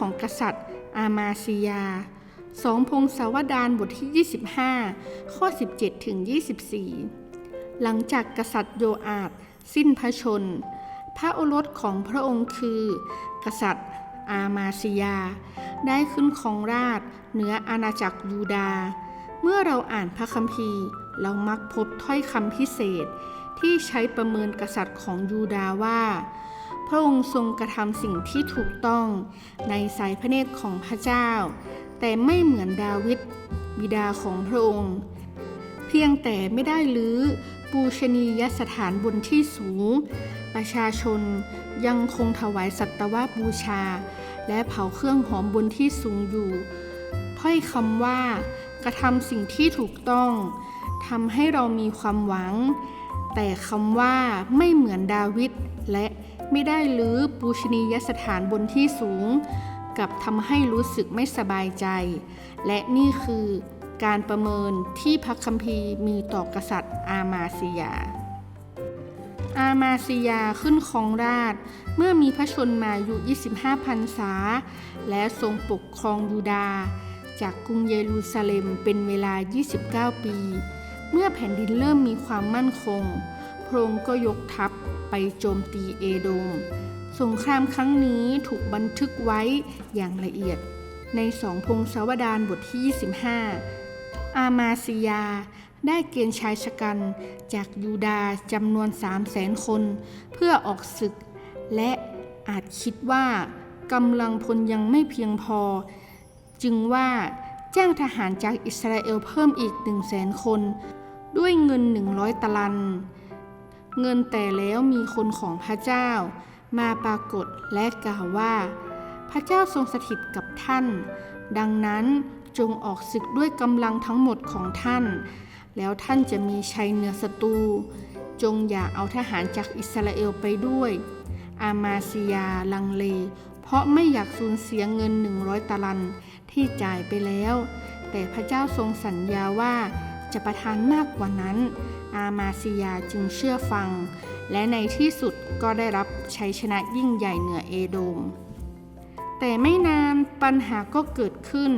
ของกษัตริย์ อามาซิยาสองพงศาวดารบทที่ 25 ข้อ 17 ถึง 24 หลังจากกษัตริย์โยอาดสิ้นพระชน พระโอรสของพระองค์คือ กษัตริย์อามาซิยา ได้ขึ้นครองราชเหนืออาณาจักรยูดา เมื่อเราอ่านพระคัมภีร์ เรามักพบถ้อยคำพิเศษที่ใช้ประเมินกษัตริย์ของยูดาว่า พระองค์ทรงกระทำสิ่งที่ถูกต้องในสายพระเนตรของพระเจ้า แต่ไม่เหมือนดาวิดบิดาของพระองค์ เพียงแต่ไม่ได้ลื้อปูชนียสถานบนที่สูง ประชาชนยังคงถวายสัตวบูชา และเผาเครื่องหอมบนที่สูงอยู่ ถ้อยคำว่ากระทำสิ่งที่ถูกต้องทำให้เรามีความหวัง แต่คำว่าไม่เหมือนดาวิดและ ไม่ได้ลื้อปูชนียสถานบนที่สูง กับทำให้รู้สึกไม่สบายใจ และนี่คือการประเมินที่พระคัมภีร์มีต่อกษัตริย์อามาซิยา อามาซิยาขึ้นครองราชเมื่อมีพระชนมายุ25พรรษา และทรงปกครองยูดา จากกรุงเยรูซาเล็มเป็นเวลา 29 ปี เมื่อแผ่นดินเริ่มมีความมั่นคง พระองค์ก็ยกทัพ ไปโจมตีเอโดม สงครามครั้งนี้ถูกบันทึกไว้อย่างละเอียด ในสองพงศาวดารบทที่ 25 อามาซิยาได้เกณฑ์ชายชะกันจากยูดาจำนวน3 0 0แสนคน เพื่อออกศึก และอาจคิดว่ากำลังพลยังไม่เพียงพอ จึงว่าจ้างทหารจากอิสราเอลเพิ่มอีก 1 0 0 0 0แสนคน ด้วยเงิน 100 ตะลัน เงินแต่แล้วมีคนของพระเจ้า มาปรากฏและกล่าวว่า พระเจ้าทรงสถิตกับท่าน ดังนั้นจงออกศึกด้วยกำลังทั้งหมดของท่าน แล้วท่านจะมีชัยเหนือศัตรู จงอย่าเอาทหารจากอิสราเอลไปด้วย อามาซิยาลังเล เพราะไม่อยากสูญเสียเงิน 100ตะลันที่จ่ายไปแล้ว แต่พระเจ้าทรงสัญญาว่า จะประทานมากกว่านั้น อามาซิยาจึงเชื่อฟัง และในที่สุดก็ได้รับชัยชนะยิ่งใหญ่เหนือเอโดม แต่ไม่นานปัญหาก็เกิดขึ้น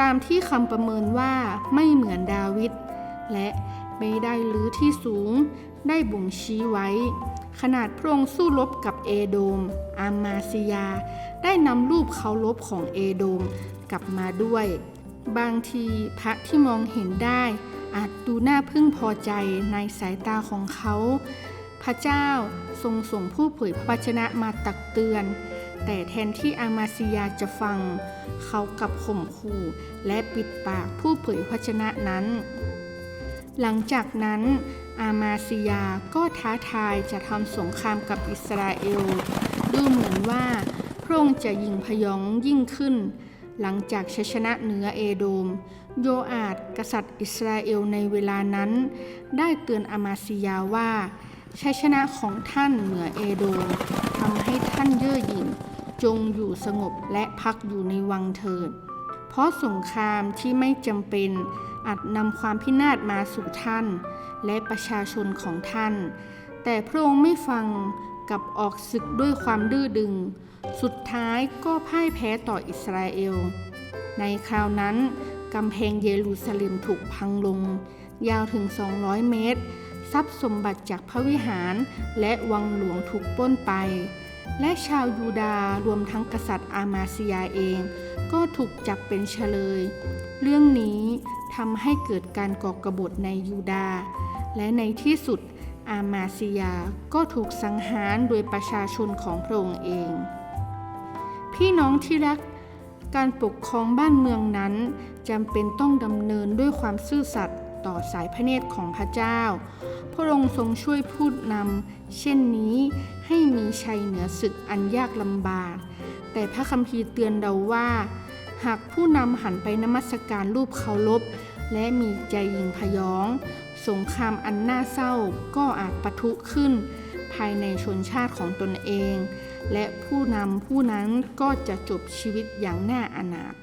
ตามที่คำประเมินว่าไม่เหมือนดาวิดและไม่ได้ลื้อที่สูง ได้บ่งชี้ไว้ ขนาดพระองค์สู้รบกับเอโดม อามาซิยา ได้นำรูปเคารพของเอโดมกลับมาด้วย บางทีพระที่มองเห็นได้อาจดูน่าพึ่งพอใจในสายตาของเขา พระเจ้าทรงส่งผู้เผยพระวจนะมาตักเตือน แต่แทนที่อามาซิยาจะฟัง เขากลับข่มขู่และปิดปากผู้เผยพระวจนะนั้น หลังจากนั้นอามาซิยาก็ท้าทายจะทำสงครามกับอิสราเอล ดูเหมือนว่าพระองค์จะยิงพยองยิ่งขึ้น หลังจากชัยชนะเหนือเอโดม โยอาดกษัตริย์อิสราเอลในเวลานั้น ได้เตือนอามาซิยาว่าชัยชนะของท่านเหนือเอโดมทำให้ท่านเย่อหยิ่งจงอยู่สงบและพักอยู่ในวังเถิด เพราะสงครามที่ไม่จำเป็นอาจนำความพินาศมาสู่ท่าน และประชาชนของท่าน แต่พระองค์ไม่ฟังกับออกศึกด้วยความดื้อดึง สุดท้ายก็พ่ายแพ้ต่ออิสราเอล ในคราวนั้นกำแพงเยรูซาเล็มถูกพังลง ยาวถึง 200 เมตร ทรัพย์สมบัติจากพระวิหารและวังหลวงถูกปล้นไป และชาวยูดาห์รวมทั้งกษัตริย์อามาซิยาเอง ก็ถูกจับเป็นเฉลย เรื่องนี้ทำให้เกิดการก่อกบฏในยูดาห์และในที่สุดอามาซิยาก็ถูกสังหารโดยประชาชนของพระองค์เอง พี่น้องที่รัก การปกครองบ้านเมืองนั้นจำเป็นต้องดำเนินด้วยความซื่อสัตย์ต่อสายพระเนตรของพระเจ้า พระองค์ทรงช่วยพูดนำเช่นนี้ให้มีชัยเหนือศึกอันยากลำบาก แต่พระคัมภีร์เตือนเราว่า หากผู้นำหันไปนมัสการรูปเคารพและมีใจยิงพยอง สงครามอันน่าเศร้าก็อาจปะทุขึ้น ภายในชนชาติของตนเอง และผู้นำผู้นั้นก็จะจบชีวิตอย่างน่าอนาถ